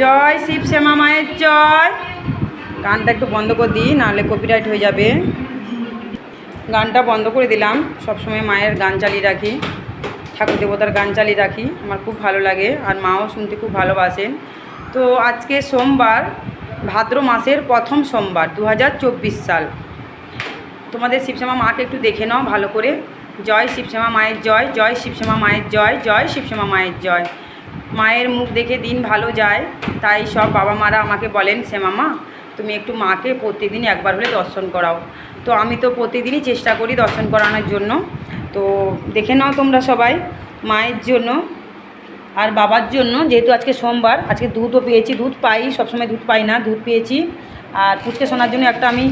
জয় শিব শ্যামা মায়ের জয় গানটা একটু বন্ধ করে দিই, নাহলে কপিরাইট হয়ে যাবে। গানটা বন্ধ করে দিলাম। সবসময় মায়ের গান চালিয়ে রাখি, ঠাকুর দেবতার গান চালিয়ে রাখি। আমার খুব ভালো লাগে আর মাও শুনতে খুব ভালোবাসেন। তো আজকে সোমবার, ভাদ্র মাসের প্রথম সোমবার দু হাজার চব্বিশ সাল। তোমাদের শিবশ্যামা মাকে একটু দেখে নাও ভালো করে। জয় শিবশ্যামা মায়ের জয় জয় শিবশ্যামা মায়ের জয় জয় শিবশ্যামা মায়ের জয়। মায়ের মুখ দেখে দিন ভালো যায়, তাই সব বাবা মারা আমাকে বলেন শ্যামা মা তুমি একটু মাকে প্রতিদিন একবার হলে দর্শন করাও। তো আমি তো প্রতিদিনই চেষ্টা করি দর্শন করানোর জন্য। তো দেখে নাও তোমরা সবাই, মায়ের জন্য আর বাবার জন্য, যেহেতু আজকে সোমবার, আজকে দুধও পেয়েছি, দুধ পাই, সবসময় দুধ পাই না, দুধ পেয়েছি। আর পুচকে শোনার জন্য একটা আমি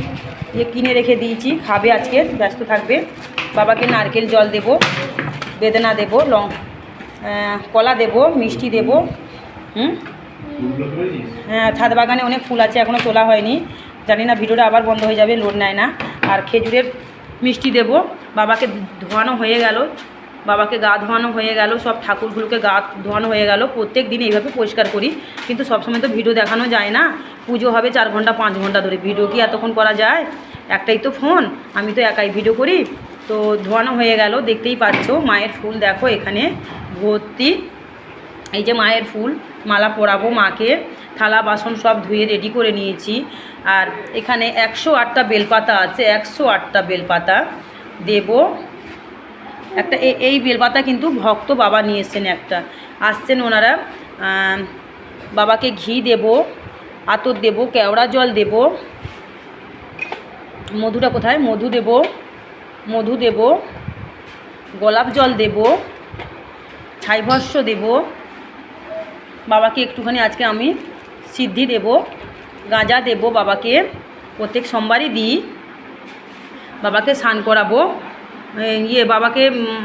ইয়ে কিনে রেখে দিয়েছি, খাবে আজকে, ব্যস্ত থাকবে। বাবাকে নারকেল জল দেব, বেদনা দেব, লং কলা দেব, মিষ্টি দেব, হুম? হ্যাঁ ছাদ বাগানে অনেক ফুল আছে এখনও তোলা হয়নি। জানি না, ভিডিওটা আবার বন্ধ হয়ে যাবে, লোড নেয় না। আর খেজুরের মিষ্টি দেব, বাবাকে ধোয়ানো হয়ে গেল, বাবাকে গা ধোয়ানো হয়ে গেল, সব ঠাকুরগুলোকে গা ধোয়ানো হয়ে গেল, প্রত্যেক দিন এইভাবে পরিষ্কার করি, কিন্তু সবসময় তো ভিডিও দেখানো যায় না। পুজো হবে চার ঘণ্টা, পাঁচ ঘণ্টা ধরে, ভিডিও কি এতক্ষণ করা যায়? একটাই তো ফোন, আমি তো একাই ভিডিও করি। তো ধোয়ানো হয়ে গেল, দেখতেই পাচ্ছ, মায়ের ফুল দেখো এখানে। ভর্তি। এই যে মায়ের ফুল, মালা পরাবো মাকে, থালা বাসন সব ধুয়ে রেডি করে নিয়েছি। আর এখানে একশো আটটা বেলপাতা আছে, একশো আটটা বেলপাতা দেব। একটা এই বেলপাতা কিন্তু ভক্ত বাবা নিয়ে এসছেন একটা। আসছেন ওনারা বাবাকে ঘি দেব, আতর দেব, কেওড়া জল দেব। মধুটা কোথায়? মধু দেব মধু দেব, গোলাপ জল দেব। ছাইভস্য দেব। বাবাকে একটুখানি আজকে আমি সিদ্ধি দেব, গাঁজা দেব বাবাকে। প্রত্যেক সোমবারই দিই। বাবাকে স্নান করাবো। ইয়ে বাবাকে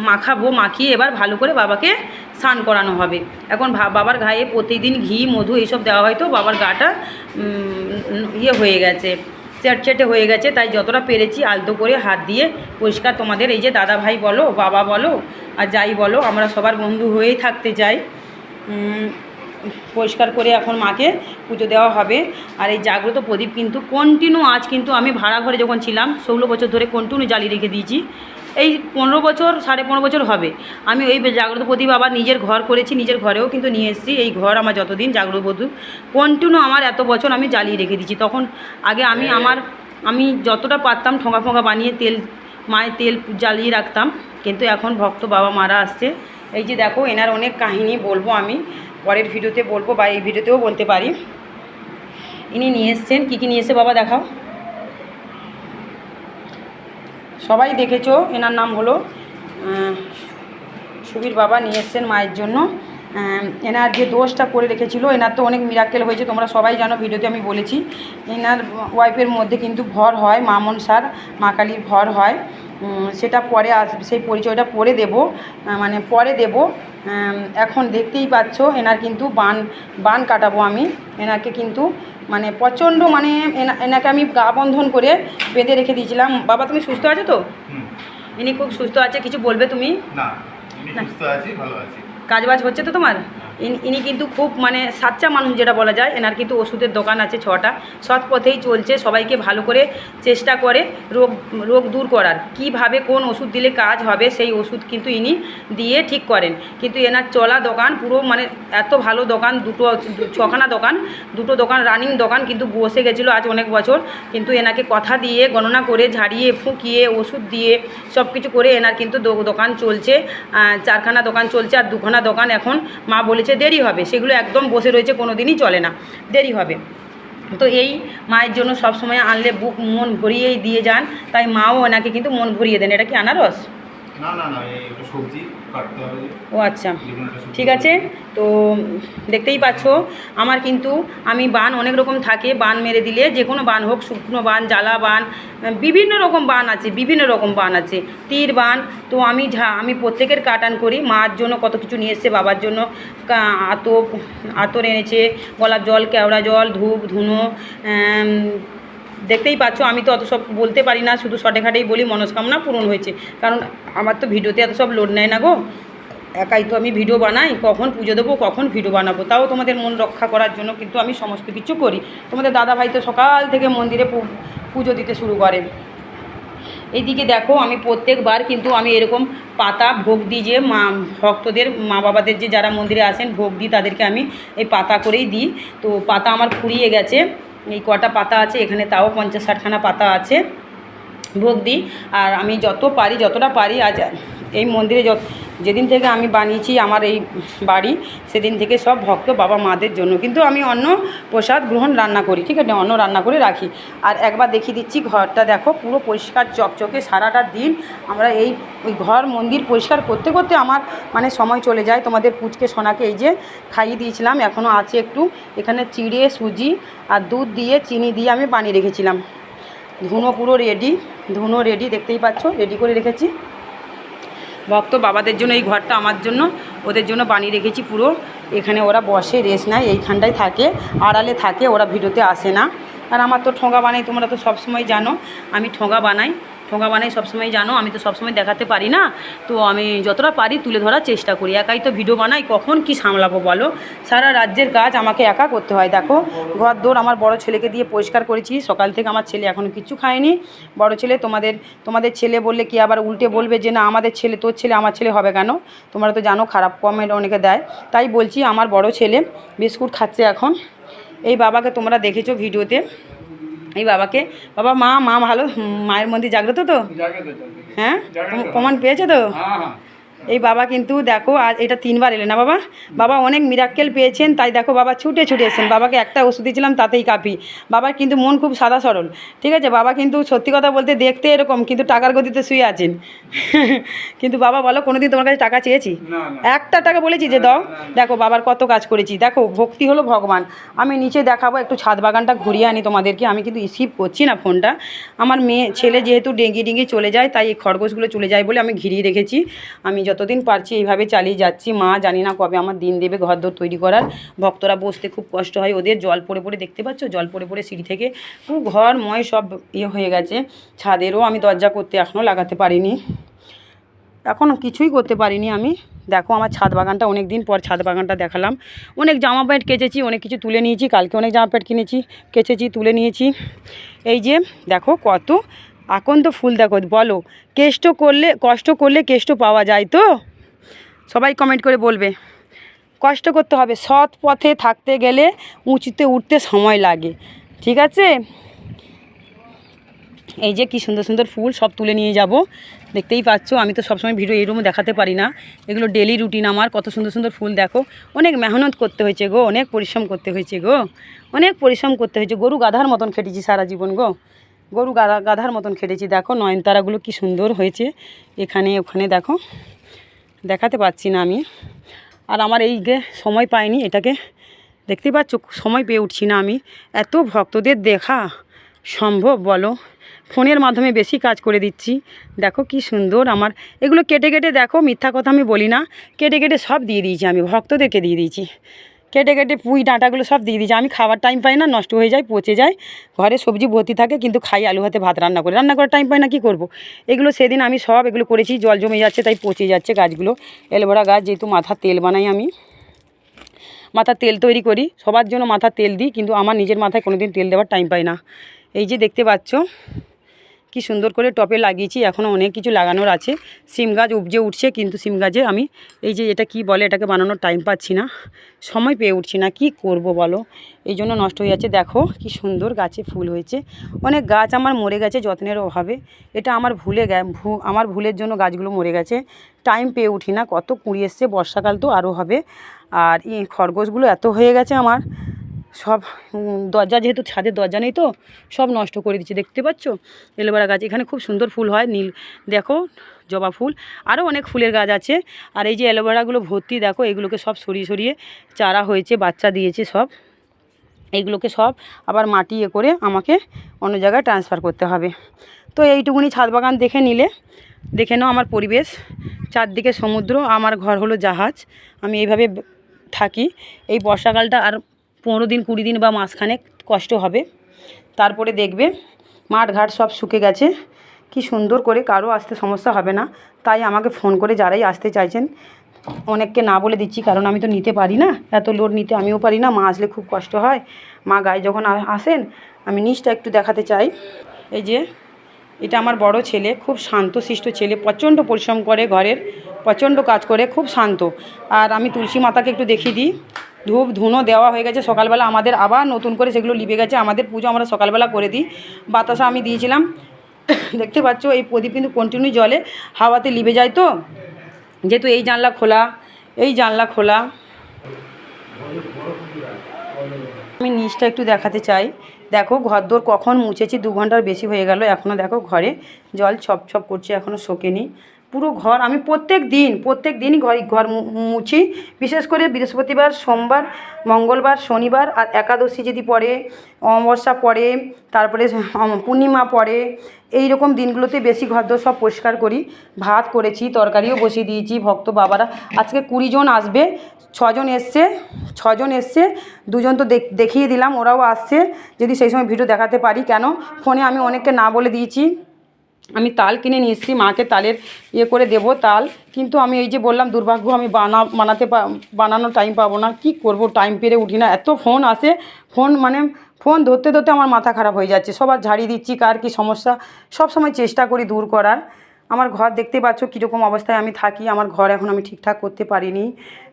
মাখাবো, মাখিয়ে এবার ভালো করে বাবাকে স্নান করানো হবে। এখন বাবার গায়ে প্রতিদিন ঘি, মধু এইসব দেওয়া হয় তো বাবার গাটা ইয়ে হয়ে গেছে। চেটচেটে হয়ে গেছে, তাই যতটা পেরেছি আলতো করে হাত দিয়ে পরিষ্কার। তোমাদের এই যে দাদা ভাই বলো, বাবা বলো, আর যাই বলো, আমরা সবার বন্ধু হয়েই থাকতে চাই। পরিষ্কার করে এখন মাকে পুজো দেওয়া হবে। আর এই জাগ্রত প্রদীপ কিন্তু কন্টিনিউ আজ কিন্তু আমি ভাড়া ঘরে যখন ছিলাম, ষোলো বছর ধরে কন্টিনিউ জ্বালিয়ে রেখে দিয়েছি। এই পনেরো বছর সাড়ে পনেরো বছর হবে। আমি ওই জাগ্রত প্রদীপ আবার নিজের ঘর করেছি নিজের ঘরেও কিন্তু নিয়ে এসেছি। এই ঘর আমার যতদিন জাগ্রত প্রদীপ কন্টিনিউ আমার এত বছর আমি জ্বালিয়ে রেখে দিয়েছি। তখন আগে আমি আমার আমি যতটা পারতাম ঠোঙা ফোঙা বানিয়ে তেল মায়ের তেল জ্বালিয়ে রাখতাম। কিন্তু এখন ভক্ত বাবা মারা আসছে। এই যে দেখো এনার অনেক কাহিনী বলব আমি। পরের ভিডিওতে বলব বা এই ভিডিওতেও বলতে পারি। ইনি নিয়ে এসছেন। কী কী নিয়ে এসে বাবা দেখাও। সবাই দেখেছ, এনার নাম হলো সুবীর বাবা, নিয়ে এসছেন মায়ের জন্য। এনার যে দোষটা করে রেখেছিল, এনার তো অনেক মিরাক্কেল হয়েছে, তোমরা সবাই জানো, ভিডিওতে আমি বলেছি। এনার ওয়াইফের মধ্যে কিন্তু ভর হয় মা মনসার মা কালীর ভর হয়। সেটা পরে আস, সেই পরিচয়টা পরে দেব মানে পরে দেব। এখন দেখতেই পাচ্ছ এনার কিন্তু বান বান কাটাবো আমি। এনাকে কিন্তু মানে প্রচণ্ড মানে এনা এনাকে আমি গা বন্ধন করে বেঁধে রেখে দিয়েছিলাম। বাবা তুমি সুস্থ আছো তো? ইনি খুব সুস্থ আছে কিছু বলবে তুমি? না আমি সুস্থ আছি ভালো আছি। কাজবাজ হচ্ছে তো তোমার? ইনি- কিন্তু খুব মানে সাচ্চা মানুষ যেটা বলা যায়। এনার কিন্তু ওষুধের দোকান আছে ছটা। সৎ পথেই চলছে, সবাইকে ভালো করে চেষ্টা করে রোগ রোগ দূর করার। কীভাবে কোন ওষুধ দিলে কাজ হবে, সেই ওষুধ কিন্তু ইনি দিয়ে ঠিক করেন। কিন্তু এনার চলা দোকান পুরো মানে এত ভালো দোকান, দুটো, ছখানা দোকান, দুটো দোকান, রানিং দোকান কিন্তু বসে গেছিল আজ অনেক বছর। কিন্তু এনাকে কথা দিয়ে, গণনা করে, ঝাড়িয়ে, ফুঁকিয়ে, ওষুধ দিয়ে সব কিছু করে এনার কিন্তু দোকান চলছে। চারখানা দোকান চলছে আর দুখানা দোকান এখন মা বলেছে দেরি হবে। সেগুলো একদম বসে রয়েছে কোনো দিনই চলে না। দেরি হবে। তো এই মায়ের জন্য সব সময় আনলে বুক মন ভরিয়েই দিয়ে যান। তাই মাও ওনাকে কিন্তু মন ভরিয়ে দেন। এটা কি আনারস? না না না সবজি। ও আচ্ছা ঠিক আছে। তো দেখতেই পাচ্ছ আমার কিন্তু আমি বান অনেক রকম থাকে বান মেরে দিলে যে কোনো বান হোক শুকনো বান জ্বালা বান বিভিন্ন রকম বান আছে বিভিন্ন রকম বান আছে তীর বান। তো আমি ঝা আমি প্রত্যেকের কাটান করি মার জন্য কত কিছু নিয়ে এসছে বাবার জন্য আতপ আতর এনেছে গোলাপ জল কেওড়া জল ধূপ ধুনো দেখতেই পাচ্ছ, আমি তো অত সব বলতে পারি না, শুধু শর্টে খাটেই বলি, মনস্কামনা পূরণ হয়েছে। কারণ আমার তো ভিডিওতে এত সব লোড নেয় না গো। একাই তো আমি ভিডিও বানাই, কখন পুজো দেবো, কখন ভিডিও বানাবো, তাও তোমাদের মন রক্ষা করার জন্য কিন্তু আমি সমস্ত কিছু করি। তোমাদের দাদা ভাই তো সকাল থেকে মন্দিরে পুজো দিতে শুরু করে। এইদিকে দেখো, আমি প্রত্যেকবার কিন্তু আমি এরকম পাতা ভোগ দিই যে মা, ভক্তদের, মা বাবাদের যে যারা মন্দিরে আসেন, ভোগ দিই, তাদেরকে আমি এই পাতা করেই দিই। তো পাতা আমার ফুরিয়ে গেছে। এই কটা পাতা আছে এখানে তাও পঞ্চাশ ষাটখানা পাতা আছে। ভোগ দিই আর আমি যত পারি, যতটা পারি, আজ এই মন্দিরে যত যেদিন থেকে আমি বানিয়েছি আমার এই বাড়ি, সেদিন থেকে সব ভক্ত বাবা মাদের জন্য। কিন্তু আমি অন্য প্রসাদ গ্রহণ রান্না করি, ঠিক আছে? অন্য রান্না করে রাখি। আর একবার দেখিয়ে দিচ্ছি, ঘরটা দেখো, পুরো পরিষ্কার, চকচকে, সারাটা দিন আমরা এই ওই ঘর মন্দির পরিষ্কার করতে করতে আমার মানে সময় চলে যায়। তোমাদের পুচকে সোনাকে এই যে খাইয়ে দিয়েছিলাম এখনও আছে একটু। এখানে চিড়ে, সুজি আর দুধ দিয়ে, চিনি দিয়ে আমি বানিয়ে রেখেছিলাম। ধুনো পুরো রেডি ধুনো রেডি দেখতেই পাচ্ছ রেডি করে রেখেছি। ভক্ত বাবাদের জন্য এই ঘরটা আমার জন্য, ওদের জন্য বানিয়ে রেখেছি পুরো। এখানে ওরা বসে, রেস্ট নেয়, এইখানটায় থাকে, আড়ালে থাকে, ওরা ভিডিওতে আসে না। আর আমার তো ঠোঙা বানাই, তোমরা তো সবসময় জানো, আমি ঠোঙা বানাই। ঠোঙা বানাই সবসময় জানো, আমি তো সবসময় দেখাতে পারি না, তো আমি যতটা পারি তুলে ধরার চেষ্টা করি। একাই তো ভিডিও বানাই, কখন কি সামলাবো বলো? সারা রাজ্যের কাজ আমাকে একা করতে হয়, দেখো। ঘর দৌড় আমার বড় ছেলেকে দিয়ে পরিষ্কার করেছি, সকাল থেকে আমার ছেলে এখনও কিছু খায়নি। বড় ছেলে তোমাদের তোমাদের ছেলে বললে কি আবার উল্টে বলবে যে, না, আমাদের ছেলে, তোর ছেলে, আমার ছেলে হবে কেন? তোমরা তো জানো, খারাপ কমেন্ট অনেকে দেয়। তাই বলছি, আমার বড় ছেলে বিস্কুট খাচ্ছে এখন। এই বাবাকে তোমরা দেখেছ ভিডিওতে। এই বাবাকে। বাবা মা মা ভালো? মায়ের মন্দির জাগ্রত তো? হ্যাঁ? প্রমাণ পেয়েছে তো? এই বাবা কিন্তু দেখো আজ এটা তিনবার এলে না বাবা? বাবা অনেক মিরাক্কেল পেয়েছেন তাই দেখো বাবা ছুটে ছুটে এসেছেন। বাবাকে একটা ওষুধ দিয়েছিলাম তাতেই কাপি। বাবার কিন্তু মন খুব সাদা সরল ঠিক আছে? বাবা কিন্তু সত্যি কথা বলতে দেখতে এরকম কিন্তু টাকার গতিতে শুয়ে আছেন। কিন্তু বাবা বলো কোনোদিন তোমার কাছে টাকা চেয়েছি? একটা টাকা বলেছি যে দাও। দেখো বাবার কত কাজ করেছি। দেখো ভক্তি হলো ভগবান। আমি নিচে দেখাবো একটু ছাদ বাগানটা ঘুরিয়ে আনি তোমাদেরকে। আমি কিন্তু রিসিভ করছি না ফোনটা। আমার মেয়ে ছেলে যেহেতু ডেঙ্গি ডেঙ্গি চলে যায় তাই এই খরগোশগুলো চলে যায় বলে আমি ঘিরিয়ে রেখেছি। আমি যতদিন পারছি এইভাবে চালিয়ে যাচ্ছি, মা জানি না কবে আমার দিন দেবে ঘর দোর তৈরি করার। ভক্তরা বসতে খুব কষ্ট হয়, ওদের জল পড়ে পড়ে, দেখতে পাচ্ছ? জল পড়ে পড়ে সিঁড়ি থেকে, পুরো ঘর ময় সব ইয়ে হয়ে গেছে। ছাদেরও আমি দরজা করতে এখনও লাগাতে পারিনি। এখন কিছুই করতে পারিনি আমি। দেখো আমার ছাদ বাগানটা অনেক দিন পর ছাদ বাগানটা দেখালাম। অনেক জামা প্যান্ট কেচেছি, অনেক কিছু তুলে নিয়েছি, কালকে অনেক জামা প্যান্ট কিনেছি, কেচেছি, তুলে নিয়েছি। এই যে দেখো কত আকন্ত ফুল দেখো, বলো, কেষ্ট করলে, কষ্ট করলে কেষ্ট পাওয়া যায় তো? সবাই কমেন্ট করে বলবে। কষ্ট করতে হবে, সৎ পথে থাকতে গেলে উঁচুতে উঠতে সময় লাগে, ঠিক আছে? এই যে কি সুন্দর সুন্দর ফুল সব তুলে নিয়ে যাব, দেখতেই পাচ্ছ, আমি তো সবসময় ভিডিও এরকম দেখাতে পারি না। এগুলো ডেলি রুটিন আমার, কত সুন্দর সুন্দর ফুল দেখো। অনেক মেহনত করতে হয়েছে গো, অনেক পরিশ্রম করতে হয়েছে গো, অনেক পরিশ্রম করতে হয়েছে, গরু গাধার মতন খেটেছি সারা জীবন গো। গরু গাধা গাধার মতন খেটেছি। দেখো নয়নতারাগুলো কি সুন্দর হয়েছে। এখানে, ওখানে দেখো। দেখাতে পাচ্ছি না আমি। আর আমার এই গে সময় পাইনি এটাকে। দেখতেই পাচ্ছ? সময় পেয়ে উঠছি না আমি। এত ভক্তদের দেখা সম্ভব বলো? ফোনের মাধ্যমে বেশি কাজ করে দিচ্ছি। দেখো কি সুন্দর আমার। এগুলো কেটে কেটে দেখো, মিথ্যা কথা আমি বলি না। কেটে কেটে সব দিয়ে দিয়েছি আমি। ভক্তদেরকে দিয়ে দিয়েছি। কেটে কেটে পুঁই ডাঁটাগুলো সব দিয়ে দিয়েছি। আমি খাবার টাইম পাই না, নষ্ট হয়ে যায়, পচে যায়। ঘরে সবজি ভর্তি থাকে, কিন্তু খাই আলু হাতে ভাত রান্না করে। রান্না করার টাইম পাই না, কী করব? এগুলো সেদিন আমি সব এগুলো করেছি, জল জমে যাচ্ছে, তাই পচে যাচ্ছে গাছগুলো। এলভরা গাছ যেহেতু মাথার তেল বানাই আমি। মাথার তেল তৈরি করি, সবার জন্য মাথার তেল দিই, কিন্তু আমার নিজের মাথায় কোনো দিন তেল দেওয়ার টাইম পাই না। এই যে দেখতে পাচ্ছ কি সুন্দর করে টপে লাগিয়েছি এখনও অনেক কিছু লাগানোর আছে। সিম গাছ উপজে উঠছে, কিন্তু সিম গাছে আমি এই যে এটা কি বলে, এটাকে বানানোর টাইম পাচ্ছি না, সময় পেয়ে উঠছি না, কি করব বলো? এই জন্য নষ্ট হয়ে যাচ্ছে। দেখো কি সুন্দর গাছে ফুল হয়েছে। অনেক গাছ আমার মরে গেছে যত্নের অভাবে। এটা আমার ভুলে গে আমার ভুলের জন্য গাছগুলো মরে গেছে। টাইম পেয়ে উঠি না, কত কুড়ি এসছে, বর্ষাকাল তো আরও হবে। আর খরগোশগুলো এত হয়ে গেছে আমার। সব দরজা যেহেতু ছাদের দরজা নেই তো, সব নষ্ট করে দিচ্ছে, দেখতে পাচ্ছ? এলোবেরা গাছ, এখানে খুব সুন্দর ফুল হয়, নীল, দেখো, জবা ফুল। আরও অনেক ফুলের গাছ আছে, আর এই যে অ্যালোভেরাগুলো ভর্তি, দেখো, এগুলোকে সব সরিয়ে সরিয়ে চারা হয়েছে, বাচ্চা দিয়েছে সব। এইগুলোকে সব আবার মাটি এ করে আমাকে অন্য জায়গায় ট্রান্সফার করতে হবে। তো এইটুকুনি ছাদ বাগান দেখে নিলে, দেখে নাও আমার পরিবেশ। চারদিকে সমুদ্র, আমার ঘর হলো জাহাজ। আমি এইভাবে থাকি। এই বর্ষাকালটা আর পনেরো দিন, কুড়ি দিন বা মাসখানেক কষ্ট হবে। তারপরে দেখবে মাঠ ঘাট সব শুকে গেছে। কি সুন্দর করে কারও আসতে সমস্যা হবে না। তাই আমাকে ফোন করে যারাই আসতে চাইছেন, অনেককে না বলে দিচ্ছি, কারণ আমি তো নিতে পারি না। এত লোড নিতে আমিও পারি না, মা আসলে খুব কষ্ট হয়। মা গায়ে যখন আসেন, আমি নিচটা একটু দেখাতে চাই। এই যে এটা আমার বড় ছেলে, খুব শান্তশিষ্ট ছেলে, প্রচণ্ড পরিশ্রম করে ঘরের, প্রচণ্ড কাজ করে, খুব শান্ত। আর আমি তুলসী মাতাকে একটু দেখিয়ে দিই। ধূপ, ধুনো দেওয়া হয়ে গেছে সকালবেলা, আমাদের আবার নতুন করে সেগুলো লিবে গেছে, আমাদের পুজো আমরা সকালবেলা করে দিই। বাতাসা আমি দিয়েছিলাম। দেখতে পাচ্ছ, এই প্রদীপ কিন্তু কন্টিনিউ জলে হাওয়াতে লিবে যায় তো? যেহেতু এই জানলা খোলা, এই জানলা খোলা। আমি নিচটা একটু দেখাতে চাই। দেখো ঘরদোর কখন মুছেছি, দু ঘণ্টার বেশি হয়ে গেল এখনও দেখো ঘরে জল ছপ ছপ করছে এখনও শোকেনি। পুরো ঘর, আমি প্রত্যেক দিন, প্রত্যেক দিনই ঘর ঘর মুছি। বিশেষ করে বৃহস্পতিবার, সোমবার, মঙ্গলবার, শনিবার আর একাদশী যদি পড়ে, অমাবস্যা পড়ে, তারপরে পূর্ণিমা পড়ে এই রকম দিনগুলোতে বেশি ঘর ঘরদোর সব পরিষ্কার করি। ভাত করেছি, তরকারিও বসিয়ে দিয়েছি ভক্ত বাবারা। আজকে কুড়ি জন আসবে, ছজন এসছে ছজন এসছে, দুজন তো দেখ- দেখিয়ে দিলাম, ওরাও আসছে। যদি সেই সময় ভিডিও দেখাতে পারি, কেন? ফোনে আমি অনেককে না বলে দিয়েছি। আমি তাল কিনে নিয়ে এসেছি, মাকে তালের ইয়ে করে দেব তাল। কিন্তু আমি এই যে বললাম, দুর্ভাগ্য আমি বানা, বানাতে বানানোর টাইম পাবো না। কি করব? টাইম পেরে উঠি না। এত ফোন আসে ফোন মানে ফোন ধরতে ধরতে আমার মাথা খারাপ হয়ে যাচ্ছে। সবার ঝাড়িয়ে দিচ্ছি, কার কী সমস্যা? সব সময় চেষ্টা করি দূর করার। আমার ঘর দেখতে পাচ্ছ কীরকম অবস্থায় আমি থাকি। আমার ঘর এখন আমি ঠিকঠাক করতে পারিনি।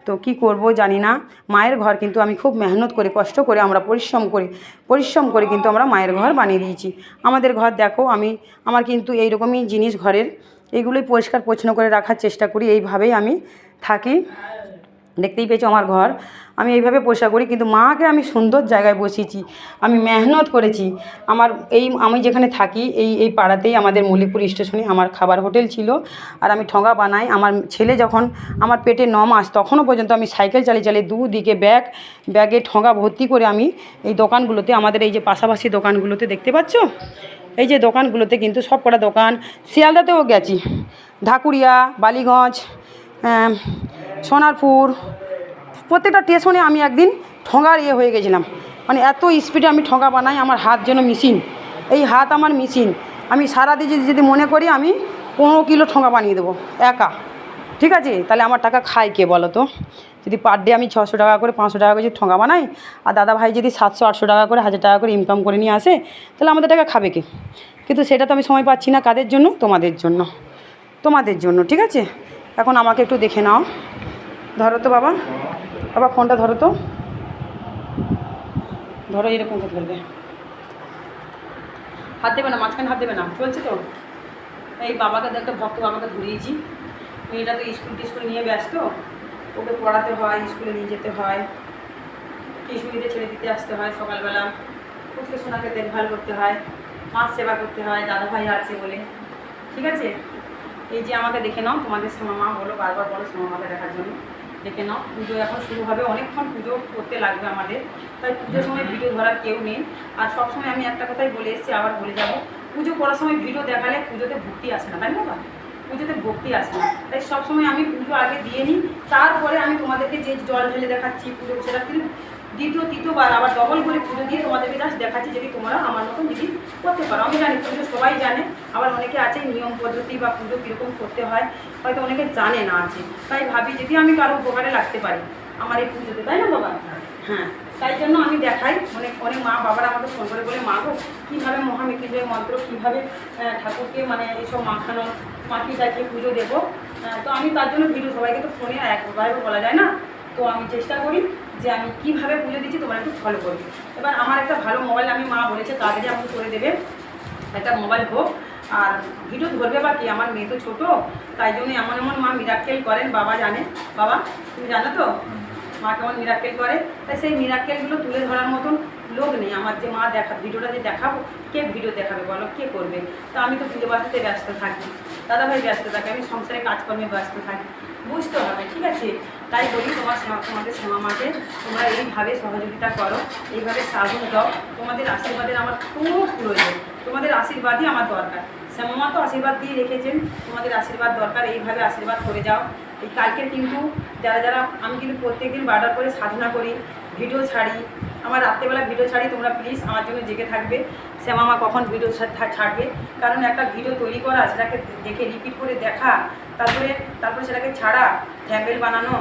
তো কি করব জানি না। মায়ের ঘর কিন্তু আমি খুব মেহনত করে, কষ্ট করে আমরা পরিশ্রম করে পরিশ্রম করে কিন্তু আমরা মায়ের ঘর বানিয়ে দিয়েছি। আমাদের ঘর দেখো, আমি, আমার কিন্তু এইরকমই জিনিস ঘরের এইগুলোই পরিষ্কার পরিচ্ছন্ন করে রাখার চেষ্টা করি, এইভাবেই আমি থাকি। দেখতেই পেয়েছ আমার ঘর। আমি এইভাবে পরিষ্কার করি, কিন্তু মাকে আমি সুন্দর জায়গায় বসিয়েছি। আমি মেহনত করেছি। আমার এই, আমি যেখানে থাকি, এই এই পাড়াতেই আমাদের মল্লিকপুর স্টেশনে আমার খাবার হোটেল ছিল। আর আমি ঠোঙা বানাই। আমার ছেলে যখন আমার পেটে ন মাস, তখনও পর্যন্ত আমি সাইকেল চালিয়ে চালিয়ে দুদিকে ব্যাগ, ব্যাগে ঠোঙা ভর্তি করে আমি এই দোকানগুলোতে, আমাদের এই যে পাশাপাশি দোকানগুলোতে দেখতে পাচ্ছ? এই যে দোকানগুলোতে কিন্তু সব কটা দোকান। শিয়ালদাতেও গেছি। ঢাকুরিয়া, বালিগঞ্জ সোনারপুর, প্রত্যেকটা স্টেশনে আমি একদিন ঠোঙার ইয়ে হয়ে গেছিলাম। মানে এত স্পিডে আমি ঠোঙা বানাই, আমার হাত যেন মেশিন এই হাত আমার মেশিন আমি সারাদিন যদি যদি মনে করি আমি পনেরো কিলো ঠোঙা বানিয়ে দেবো, একা। ঠিক আছে? তাহলে আমার টাকা খায় কে বলো তো? যদি পার ডে আমি ছশো টাকা করে, পাঁচশো টাকা করে যদি ঠোঙা বানাই, আর দাদা ভাই যদি সাতশো, আটশো টাকা করে, হাজার টাকা করে ইনকাম করে নিয়ে আসে, তাহলে আমাদের টাকা খাবে কে? কিন্তু সেটা তো আমি সময় পাচ্ছি না কাদের জন্য? তোমাদের জন্য। তোমাদের জন্য, ঠিক আছে? এখন আমাকে একটু দেখে নাও। ধরো তো বাবা। বাবা, ফোনটা ধরো তো। ধরো, এরকম করে ধরবে হাত দেবে না, মাঝখানে হাত দেবে না। চলছে তো? এই বাবাকে একটা ভক্ত বাবাকে ধরিয়েছি। মেয়েটা তো স্কুল টিস্কুল নিয়ে ব্যস্ত। ওকে পড়াতে হয়, স্কুলে নিয়ে যেতে হয়। টিউশনিতে ছেড়ে দিতে আসতে হয় সকালবেলা। পুচকে সোনাকে দেখভাল করতে হয়। মাছ সেবা করতে হয় দাদা ভাই আছে বলে। ঠিক আছে? এই যে আমাকে দেখে নাও, তোমাদের শ্যামা মা বলো বারবার বলো শ্যামা মাকে দেখার জন্য। দেখে নাও, পুজো এখন শুরু হবে, অনেকক্ষণ পুজো করতে লাগবে আমাদের। তাই পুজোর সময় ভিডিও ধরার কেউ নেই। আর সবসময় আমি একটা কথাই বলে এসেছি, আবার বলে যাব, পুজো করার সময় ভিডিও দেখালে পুজোতে ভক্তি আসে না, তাই না? পুজোতে ভক্তি আসে না। তাই সবসময় আমি পুজো আগে দিয়ে নিই, তারপরে আমি তোমাদেরকে যে জল ঢেলে দেখাচ্ছি, পুজো সেটা কিন্তু দ্বিতীয়, তৃতীয়বার আবার ডবল করে পুজো দিয়ে তোমাদেরকে জাস্ট দেখাচ্ছি যদি তোমরা আমার মতন যদি করতে পারো। আমি জানি পুজো সবাই জানে, আবার অনেকে আছে নিয়ম পদ্ধতি বা পুজো কীরকম করতে হয়, হয়তো অনেকে জানে না আছে। তাই ভাবি যদি আমি কারও উপকারে লাগতে পারি আমার এই পুজোতে, তাই না বাবা? হ্যাঁ তাই জন্য আমি দেখাই। অনেক অনেক মা বাবারা আমাকে ফোন করে বলে, মা গো, কীভাবে মহামৃত্যুঞ্জয় মন্ত্র, কীভাবে ঠাকুরকে মানে এইসব মাখানো মাখিটাকে পুজো দেবো? তো আমি তার জন্য ভিডিও সবাইকে তো ফোনে একবারে বলা যায় না। তো আমি চেষ্টা করি যে আমি কীভাবে পুজো দিচ্ছি তোমরা একটু ফলো করবে। এবার আমার একটা ভালো মোবাইল আমি মা বলেছে তাড়াতাড়ি আমাকে করে দেবে। একটা মোবাইল হোক। আর ভিডিও ধরবে বা কি? আমার মেয়ে তো ছোটো তাই জন্য এমন এমন মা মিরাক্কেল করেন বাবা জানে। বাবা তুমি জানো তো? মা কেমন মিরাক্কেল করে? তাই সেই মিরাক্কেলগুলো তুলে ধরার মতন লোক নেই, আমার যে মা দেখা, ভিডিওটা যে দেখাবো, কে ভিডিও দেখাবে বলো, কে করবে? তো আমি তো পুজো বাড়িতে ব্যস্ত থাকি, দাদাভাই ব্যস্ত থাকে, আমি সংসারে কাজকর্মে ব্যস্ত থাকি, বুঝতে হবে, ঠিক আছে? তাই বলি, তোমার তোমাদের শ্যামা মাকে তোমরা এইভাবে সহযোগিতা করো, এইভাবে সাধন দাও, তোমাদের আশীর্বাদের আমার খুব প্রয়োজন, তোমাদের আশীর্বাদই আমার দরকার। শ্যামা মা তো আশীর্বাদ দিয়ে রেখেছেন, তোমাদের আশীর্বাদ দরকার, এইভাবে আশীর্বাদ করে যাও। এই কালকে কিন্তু যারা যারা, আমি কিন্তু প্রত্যেকদিন বারবার করে সাধনা করি, ভিডিও ছাড়ি আমার রাত্রেবেলা ভিডিও ছাড়ি, তোমরা প্লিজ আমার জন্য জেগে থাকবে। শ্যামামা কখন ভিডিও ছাড়বে? কারণ একটা ভিডিও তৈরি করা, সেটাকে দেখে রিপিট করে দেখা, তারপরে তারপরে সেটাকে ছাড়া থ্যাম্বেল বানানো।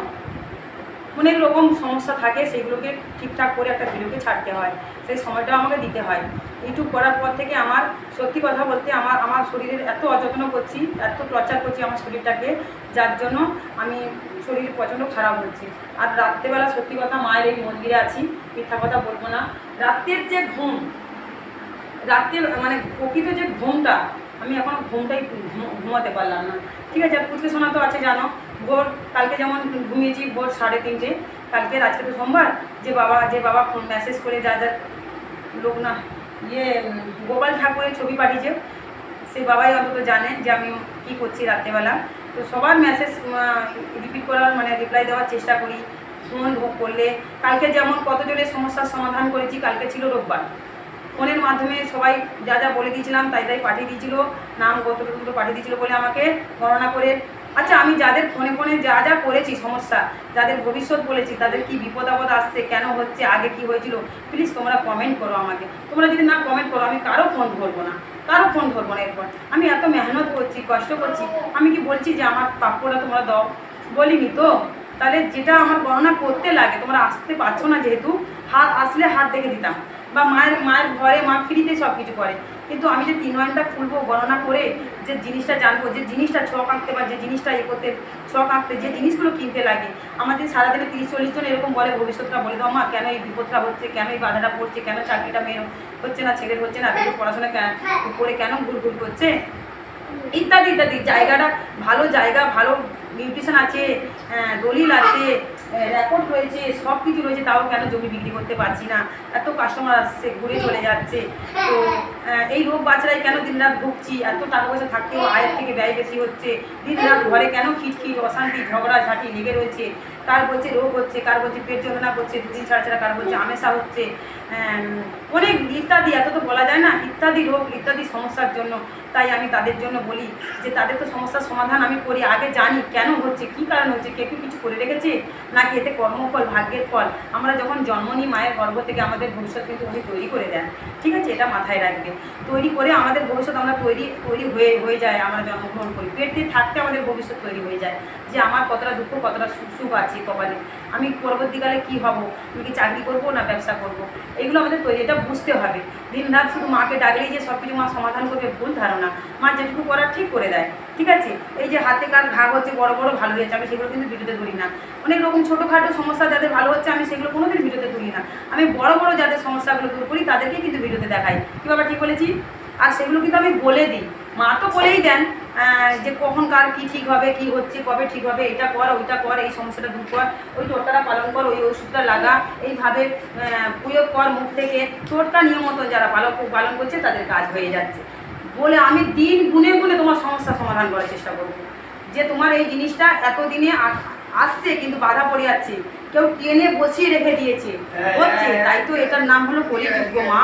অনেক রকম সমস্যা থাকে সেইগুলোকে ঠিকঠাক করে একটা ভিডিওকে ছাড়তে হয়। সেই সময়টাও আমাকে দিতে হয়। ইউটিউব করার পর থেকে আমার, সত্যি কথা বলতে আমার আমার শরীরের এত অযত্ন করছি, এত টর্চার করছি আমার শরীরটাকে, যার জন্য আমি শরীর প্রচণ্ড খারাপ হচ্ছে। আর রাত্রেবেলা সত্যি কথা মায়ের এই মন্দিরে আছি। মিথ্যা কথা বলব না। রাত্রের যে ঘুম, রাত্রে মানে প্রকৃত যে ঘুমটা, আমি এখনও ঘুমটাই ঘুমাতে পারলাম না। ঠিক আছে, আর পুচকে শোনা তো আছে, জানো। ভোর, কালকে যেমন ঘুমিয়েছি ভোর সাড়ে তিনটে, কালকে আজকে তো সোমবার, যে বাবা যে বাবা ফোন মেসেজ করে, যা যা লোক না ইয়ে গোপাল ঠাকুরের ছবি পাঠিয়েছে সে বাবাই অন্তত জানে যে আমি কী করছি রাত্রেবেলা। তো সবার মেসেজ রিপিট করার মানে রিপ্লাই দেওয়ার চেষ্টা করি। ফোন করলে। কালকে যেমন কতজনের সমস্যার সমাধান করেছি, কালকে ছিল রোববার। ফোনের মাধ্যমে সবাই যা যা বলে দিয়েছিলাম, তাই তাই পাঠিয়ে দিয়েছিল। নাম গোত্রগুলো পাঠিয়ে দিয়েছিল বলে আমাকে গণনা করে। আচ্ছা আমি যাদের ফোনে ফোনে যা যা করেছি সমস্যা, যাদের ভবিষ্যৎ বলেছি, তাদের কি বিপদ আপদ আসছে, কেন হচ্ছে, আগে কি হয়েছিল প্লিজ তোমরা কমেন্ট করো আমাকে। তোমরা যদি না কমেন্ট করো, আমি কারও ফোন ধরবো না। কারও ফোন ধরবো না এরপর। আমি এত মেহনত করছি, কষ্ট করছি। আমি কি বলছি যে, আমার প্রাপ্যটা তোমরা দাও? বলিনি তো। তাহলে যেটা আমার গণনা করতে লাগে, তোমরা আসতে পারছ না যেহেতু, হাত আসলে হাত দেখে দিতাম। বা মায়ের মায়ের ঘরে মা ফ্রিতে সব কিছু করে। কিন্তু আমি যে তিন নয়নটা খুলবো গণনা করে, যে জিনিসটা জানব, যে জিনিসটা ছক আঁকতে বা যে জিনিসটা ইয়ে করতে ছক আঁকতে, যে জিনিসগুলো কিনতে লাগে আমাদের সারাদিনে তিরিশ, চল্লিশ জন এরকম বলে, ভবিষ্যৎটা বলে দাও মা, কেন এই বিপদটা হচ্ছে, কেন এই বাধাটা পড়ছে, কেন চাকরিটা মেয়ে হচ্ছে না, ছেলের হচ্ছে না পড়াশোনা করে কেন ভুল করছে? ইত্যাদি ইত্যাদি। জায়গাটা ভালো জায়গা, ভালো নিউট্রিশন আছে দলিল আছে রেকর্ড রয়েছে সব কিছু রয়েছে তাও কেন জমি বিক্রি করতে পারছি না? এত কাস্টমার আসছে ঘুরে চলে যাচ্ছে। তো এই রোগ বাছড়াই কেন দিনরাত ভুগছি? এত টাকা পয়সা থাকতেও আয়ের থেকে ব্যয় বেশি হচ্ছে। দিনরাত ঘরে কেন খিটখিট অশান্তি ঝগড়া ঝাঁটি লেগে রয়েছে? কার বলছে রোগ হচ্ছে কার বলছে পেট যন্ত্রণা করছে দুদিন ছাড়া ছাড়া কার বলছে আমেশা হচ্ছে? আম, অনেক ইত্যাদি এত তো বলা যায় না ইত্যাদি রোগ ইত্যাদি সমস্যার জন্য তাই আমি তাদের জন্য বলি যে তাদের তো সমস্যার সমাধান আমি করি, আগে জানি কেন হচ্ছে, কি কারণ হচ্ছে, কে কি কিছু করে রেখেছে, নাকি এতে কর্মফল, ভাগ্যের ফল। আমরা যখন জন্ম নিই মায়ের গর্ভ থেকে আমাদের ভবিষ্যৎ কিন্তু উনি তৈরি করে দেন, ঠিক আছে? এটা মাথায় রাখবে। তৈরি করে আমাদের ভবিষ্যৎ আমরা তৈরি তৈরি হয়ে হয়ে যায়, আমরা জন্মগ্রহণ করি। পেট দিয়ে থাকতে আমাদের ভবিষ্যৎ তৈরি হয়ে যায়। যে আমার কতটা দুঃখ, কতটা সুখ সুখ আছে কপালে। আমি পরবর্তীকালে কী হব? আমি কি চাকরি করব না ব্যবসা করব? এগুলো আমাদের তৈরি, এটা বুঝতে হবে। দিন রাত শুধু মাকে ডাকলেই যে সব কিছু মা সমাধান করবে ভুল ধারণা। মা যেটুকু করার ঠিক করে দেয়, ঠিক আছে? এই যে হাতে কার ঘা হচ্ছে, বড় বড় ভালো হয়েছে, আমি সেগুলো কিন্তু ভিডিওতে ধরি না। অনেক রকম ছোটোখাটো সমস্যা যাদের ভালো হচ্ছে, আমি সেগুলো কোনোদিন ভিডিওতে তুলি না। আমি বড় বড় যাদের সমস্যাগুলো দূর করি, তাদেরকেই কিন্তু ভিডিওতে দেখাই। কী বাবা, ঠিক বলেছি? আর সেগুলো কিন্তু আমি বলে দিই। মা তো বলেই দেন। যে কখন কার কী ঠিক হবে কী হচ্ছে কবে ঠিক হবে এটা কর ওইটা কর এই সমস্যাটা দূর কর ওই টোটকাটা পালন কর ওই ওষুধটা লাগা এইভাবে প্রয়োগ কর মুখ থেকে। টোটকা নিয়মত যারা পালন পালন করছে তাদের কাজ হয়ে যাচ্ছে। বলে আমি দিন গুনে গুনে তোমার সমস্যা সমাধান করার চেষ্টা করব। যে তোমার এই জিনিসটা এতদিনে আসছে কিন্তু বাধা পড়ে যাচ্ছে। কেউ টেনে বসিয়ে রেখে দিয়েছে। হচ্ছে তাই তো এটার নাম হলো কলিযুগ মা।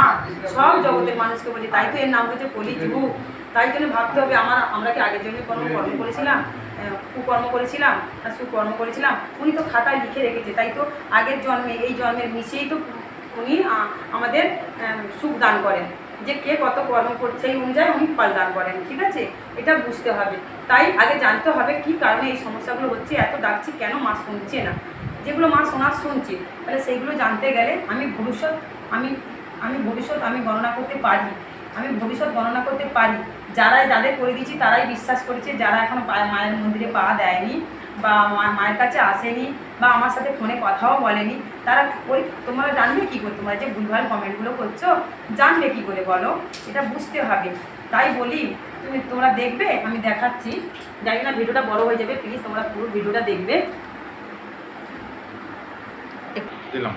সব জগতের মানুষকে বলছি তাই তো এর নাম হচ্ছে কলিযুগ। তাই জন্য ভাবতে হবে আমার, আমরা কি আগের জন্য কোনো কর্ম করেছিলাম? কুকর্ম করেছিলাম? না, সুকর্ম করেছিলাম? উনি তো খাতায় লিখে রেখেছে, তাই তো আগের জন্মে, এই জন্মের মিশিয়েই তো উনি আমাদের সুখ দান করেন। যে কে কত কর্ম করছে এই অনুযায়ী উনি ফল দান করেন, ঠিক আছে? এটা বুঝতে হবে। তাই আগে জানতে হবে কি কারণে এই সমস্যাগুলো হচ্ছে, এত ডাকছি কেন মা শুনছে না? যেগুলো মা শোনার শুনছে, তাহলে সেইগুলো জানতে গেলে আমি ভবিষ্যৎ, আমি আমি ভবিষ্যৎ আমি গণনা করতে পারি। আমি ভবিষ্যৎ গণনা করতে পারি। যারা যাদের করে দিয়েছি, তারাই বিশ্বাস করেছে, যারা এখনও মায়ের মন্দিরে পা দেয়নি বা মায়ের কাছে আসেনি বা আমার সাথে ফোনে কথাও বলেনি, তারা ওই তোমরা জানবে কী করে, তোমরা যে ভুলভাল কমেন্টগুলো করছ, জানবে কী করে বলো, এটা বুঝতে হবে। তাই বলি, তুমি তোমরা দেখবে, আমি দেখাচ্ছি। জানি না, ভিডিওটা বড় হয়ে যাবে প্লিজ তোমরা পুরো ভিডিওটা দেখবে। দিলাম।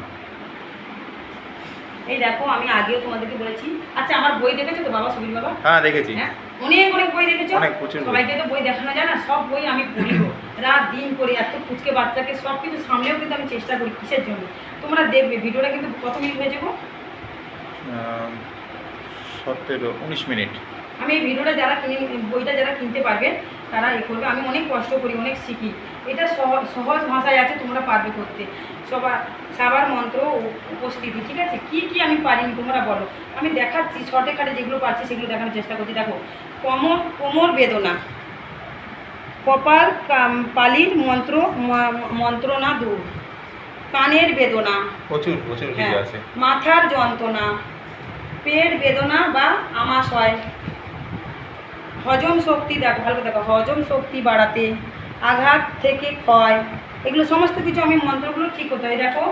এই দেখো আমি আগেও তোমাদেরকে বলেছি। আচ্ছা আমার বই দেখেছ তো বাবা সুবীর বাবা? হ্যাঁ দেখেছি। হ্যাঁ? অনেক অনেক বই দেখেছ? সবাইকে তো বই দেখানো যায় না সব বই আমি পড়ি গো। রাত দিন করে এত কুচকে বাচ্চাকে সব কিছু সামনেও কিন্তু আমি চেষ্টা করি কিসের জন্য? তোমরা দেখবে ভিডিওটা কিন্তু কত মিনিট হয়েছে গো? সতেরো উনিশ মিনিট। আমি এই ভিডিওটা যারা কিনে বইটা যারা কিনতে পারবে তারা এ করবে। আমি অনেক কষ্ট করি অনেক শিখি। এটা সহজ ভাষায় আছে তোমরা পারবে করতে। সবার সাবার মন্ত্র উপস্থিতি ঠিক আছে? কি কি আমি পারিনি তোমরা বলো। আমি দেখাচ্ছি শর্টে খাটে যেগুলো পারছি সেগুলো দেখানোর চেষ্টা করছি। দেখো কোমর কোমর বেদনা। কপাল পালির মন্ত্র মন্ত্রণা দূর। কানের বেদনা। প্রচুর প্রচুর হ্যাঁ, মাথার যন্ত্রণা। পেট বেদনা বা আমাশয়। হজম শক্তি দেখো ভালো দেখো হজম শক্তি বাড়াতে আঘাত থেকে ক্ষয় এগুলো সমস্ত কিছু আমি মন্ত্রগুলো ঠিক করতে হয় দেখো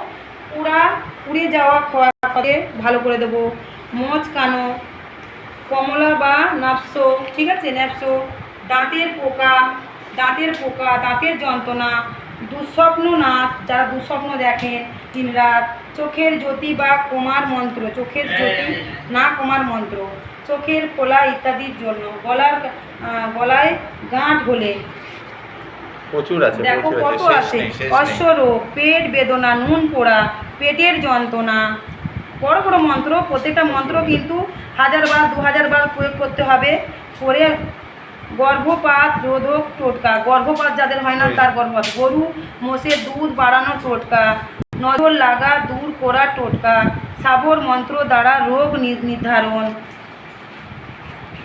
পুরা পুড়ে যাওয়া ক্ষয়কে ভালো করে দেবো। মচ কানো কমলা বা নাপসো ঠিক আছে ন্যাপসো দাঁতের পোকা দাঁতের পোকা দাঁতের যন্ত্রণা দুঃস্বপ্ন নাচ যারা দুঃস্বপ্ন দেখেন দিন রাত চোখের জ্যোতি বা কোমার মন্ত্র চোখের জ্যোতি না কোমার মন্ত্র। চোখের খোলা ইত্যাদির জন্য। গলার গলায় গাঁট হলে প্রচুর আছে দেখো কত আছে। অশ্বরোগ পেট বেদনা নুন পোড়া পেটের যন্ত্রণা। বড় বড় মন্ত্র প্রত্যেকটা মন্ত্র কিন্তু হাজার বার দু হাজার বার প্রয়োগ করতে হবে। করে গর্ভপাত রোধক টোটকা। গর্ভপাত যাদের হয় না তার গর্ভপাত। গরু মোষের দুধ বাড়ানো টোটকা। নজর লাগা দূর করা টোটকা। সাবর মন্ত্র দ্বারা রোগ নির্ধারণ।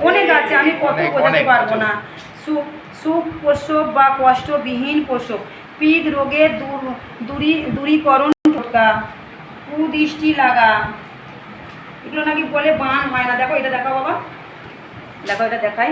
অনেক আছে আমি কত বোঝাতে পারব না। সুখ সুখ প্রসব বা কষ্টবিহীন প্রসব। পিদ রোগের দূর দূরী দূরীকরণ টোটকা কুদৃষ্টি লাগা। এগুলো নাকি বলে বান হয় না। দেখো এটা দেখো বাবা। দেখো এটা দেখাই।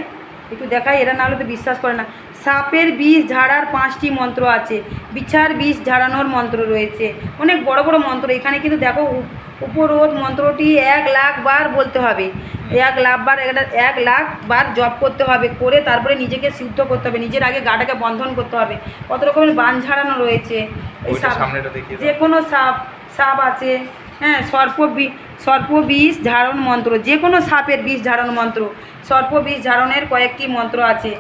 একটু দেখাই এরা না হলে তো বিশ্বাস করে না। সাপের বিষ ঝাড়ার পাঁচটি মন্ত্র আছে। বিছার বিষ ঝাড়ানোর মন্ত্র রয়েছে। অনেক বড় বড় মন্ত্র। এখানে কিন্তু দেখো উপ- উপরোধ মন্ত্রটি এক লাখ বার বলতে হবে। এক লাখ বার একটা এক লাখ বার জপ করতে হবে করে তারপরে নিজেকে সিদ্ধ করতে হবে। নিজের আগে গাটাকে বন্ধন করতে হবে। কত রকমের বান ঝাড়ানো রয়েছে। যে কোনো সাপ সাপ আছে। হ্যাঁ সর্প সর্প বিষ ঝাড়ন মন্ত্র যে কোনো সাপের বিষ ঝাড়ন মন্ত্র সর্প বিষ ঝাড়নের কয়েকটি মন্ত্র আছে।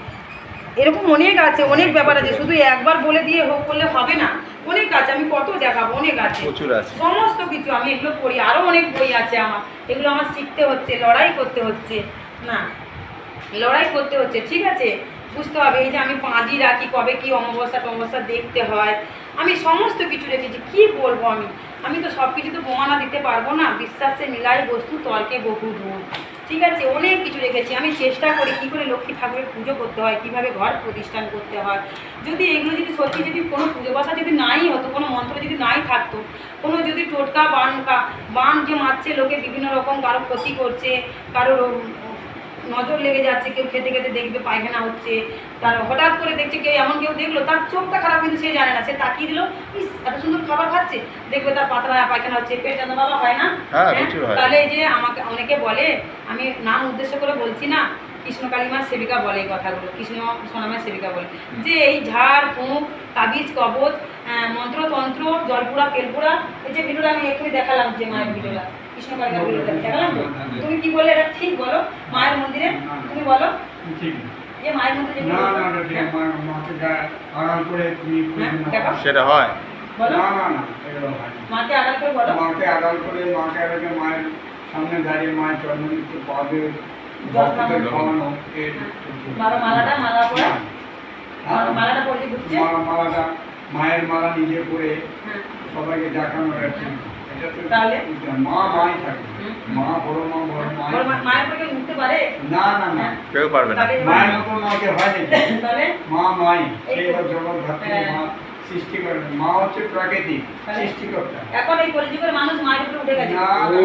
এরকম অনেক আছে অনেক ব্যাপার আছে শুধু একবার বলে দিয়ে হোক করলে হবে না। অনেক আছে আমি কত দেখাবো অনেক আছে। আছে। সমস্ত কিছু আমি এগুলো পড়ি আরও অনেক বই আছে আমার। এগুলো আমার শিখতে হচ্ছে লড়াই করতে হচ্ছে। না লড়াই করতে হচ্ছে ঠিক আছে? বুঝতে হবে এই যে আমি পাঁজি রাখি কবে কি অমাবস্যা টমাবস্যা দেখতে হয়। আমি সমস্ত কিছু রেখেছি, কি বলব আমি? আমি তো সব কিছু তো প্রমাণা দিতে পারব না, বিশ্বাসে মিলাই বস্তু তর্কে বহু দূর। ঠিক আছে, অনেক কিছু রেখেছি, আমি চেষ্টা করি কী করে লক্ষ্মী ঠাকুরের পুজো করতে হয়, কীভাবে ঘর প্রতিষ্ঠান করতে হয়। যদি এগুলো যদি সত্যি যদি কোনো পুজো বাসা যদি নাই হতো, কোনো মন্ত্র যদি নাই থাকতো, কোনো যদি টোটকা বানকা, বান যে মারছে, লোকে বিভিন্ন রকম কারও ক্ষতি করছে, কারোর নজর লেগে যাচ্ছে কেউ খেতে খেতে দেখবে পায়খানা হচ্ছে তার হঠাৎ করে দেখছে কেউ এমন কেউ দেখল তার চোখটা খারাপ কিন্তু সে জানে না সে তাকিয়ে দিল ইস এত সুন্দর খাবার খাচ্ছে। দেখবে তার পাতলা পায়খানা হচ্ছে পেট যন্ত্রণা বাবা হয় না। হ্যাঁ, হ্যাঁ? তাহলে এই যে আমাকে অনেকে বলে আমি নাম উদ্দেশ্য করে বলছি না কৃষ্ণ কালীমার সেবিকা বলে এই কথাগুলো কৃষ্ণ সোনামার সেবিকা বলে। যে এই ঝাড় ফুঁক তাবিজ কবচ মন্ত্রতন্ত্র জলপুরা তেলপুরা এই যে ভিডিওটা আমি এক্ষুনি দেখালাম যে মায়ের ভিডিওটা। তুমি কি বললে এটা ঠিক বলো মায়ের মন্দিরে তুমি বলো যে মায়ের মন্দিরে না না না ঠিক? মাকে আড়াল করে তুমি পুজো দেখো। নাও। সেটা হয় বলো না না না এগুলো না। মাকে আড়াল করে বলো মাকে আড়াল করে মাকে আড়ালে মায়ের সামনে দাঁড়িয়ে মায়ের পাবে ভক্তদের খাওয়ানো। মালাটা মালা পরে হ্যাঁ। মালাটা পরে ঘুরছে মালাটা মায়ের মালা নিজে করে হ্যাঁ সবাইকে দেখানো তো তাহলে? মা মাই থাকে। মা বড় মা বড় মা মায়ের পরে উঠতে পারে? না না না। কেউ পারবে না। মায়ের মতো মাকে হয় নাকি তাহলে? মা মাই। এই সেই তো। জগৎ ধাত্রী হ্যাঁ। মা সৃষ্টি করে মা হচ্ছে প্রাকৃতিক সৃষ্টিকর্তা। এখন এই কলিযুগের মানুষ মায়ের উপরে উঠে গেছে। না, না।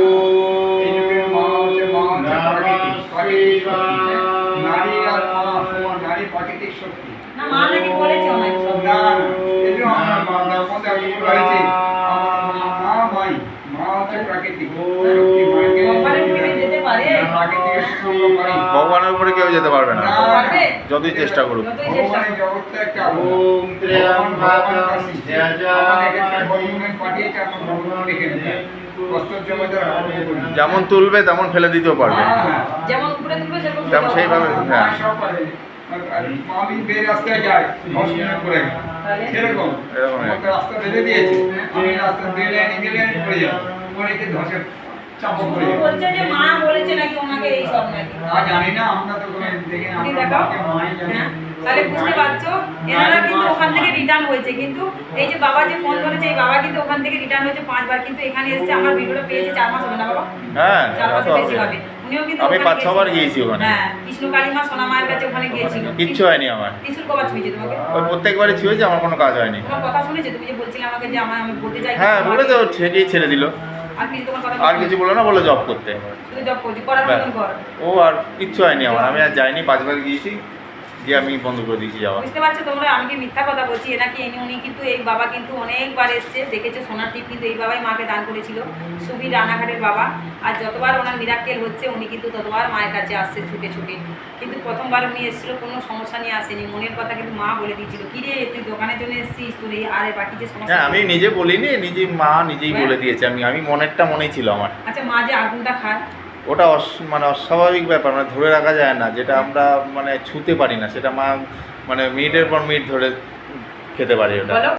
এই যুগের মা হচ্ছে মা হচ্ছে প্রাকৃতিক প্রাকৃতিক শক্তি। নারী আর মা সমান নারী প্রাকৃতিক শক্তি। না মা নাকি বলেছে অনেক সব। না না। এই যে আমার মা মধ্যে আমি রয়েছে আমার মা মা মাই মা হচ্ছে প্রাকৃতিক শক্তি মাকে ভগবানের উপরে কেউ যেতে পারবে না যতই চেষ্টা করুক। যেমন তুলবে, তেমন ফেলে দিতেও পারবে সেইভাবে হ্যাঁ। এরকম রাস্তা বেঁধে দিয়েছে। আমি রাস্তা যাই। পড়ে ধসে চাপা পড়ে বলছে যে মা বলেছে নাকি ওনাকে এই সব নাকি? তা জানি না, আমরা তো কোনো দেখি না। আমরা মাই জানি। হ্যাঁ? তাহলে বুঝতে পারছ? এনারা কিন্তু ওখান থেকে রিটার্ন হয়েছে কিন্তু এই যে বাবা যে ফোন ধরেছে এই বাবা কিন্তু ওখান থেকে রিটার্ন হয়েছে পাঁচবার কিন্তু এখানে এসেছে আমার ভিডিওটা পেয়েছে চার মাস হবে না বাবা? হ্যাঁ চার তা বেশি হবে। হবে। উনিও কিন্তু আমি পাঁচ ছবার গিয়েছি ওখানে। হ্যাঁ কৃষ্ণ কালীমা সোনা মায়ের কাছে ওখানে গিয়েছিল। কিচ্ছু হয়নি আমার। ত্রিশুল কবার ছুঁয়েছে তোমাকে। ওই প্রত্যেকবারই ছুঁয়েছে আমার কোনো কাজ হয়নি। কথা শুনেছে? তুমি যে বলছিলে আমাকে যে আমার আমি বলতে চাই হ্যাঁ বলেছে ও ঠেকেই ছেড়ে দিল। আর কিছু বলো না বলো জব করতে। ও আর কিচ্ছু হয়নি আমার আমি আর যাইনি পাঁচবার গিয়েছি। দিয়ে আমি বন্ধ করে দিয়েছি যাওয়া। বুঝতে পারছ তোমরা? আমি কি মিথ্যা কথা বলছি? এনাকে এনে উনি কিন্তু এই বাবা কিন্তু অনেকবার এসছে। দেখেছে সোনার টিপ কিন্তু এই বাবাই মাকে দান করেছিল সুবি রানাঘাটের বাবা। আর যতবার ওনার মিরাক্কেল হচ্ছে উনি কিন্তু ততবার মায়ের কাছে আসছে ছুটে ছুটে। কিন্তু প্রথমবার উনি এসেছিল কোনো সমস্যা নিয়ে আসেনি। মনের কথা কিন্তু মা বলে দিয়েছিল। কি রে তুই দোকানের জন্য এসেছিস? তোর এই আর বাকি যে সমস্যা হ্যাঁ আমি নিজে বলিনি নিজে মা নিজেই বলে দিয়েছে। আমি আমি মনেরটা মনেই ছিল আমার। আচ্ছা মা যে আগুনটা খায় ওটা অস- মানে অস্বাভাবিক ব্যাপার মানে ধরে রাখা যায় না, যেটা আমরা মানে ছুতে পারি না, সেটা মা মানে মিনিটের পর মিনিট ধরে খেতে পারি ওটা।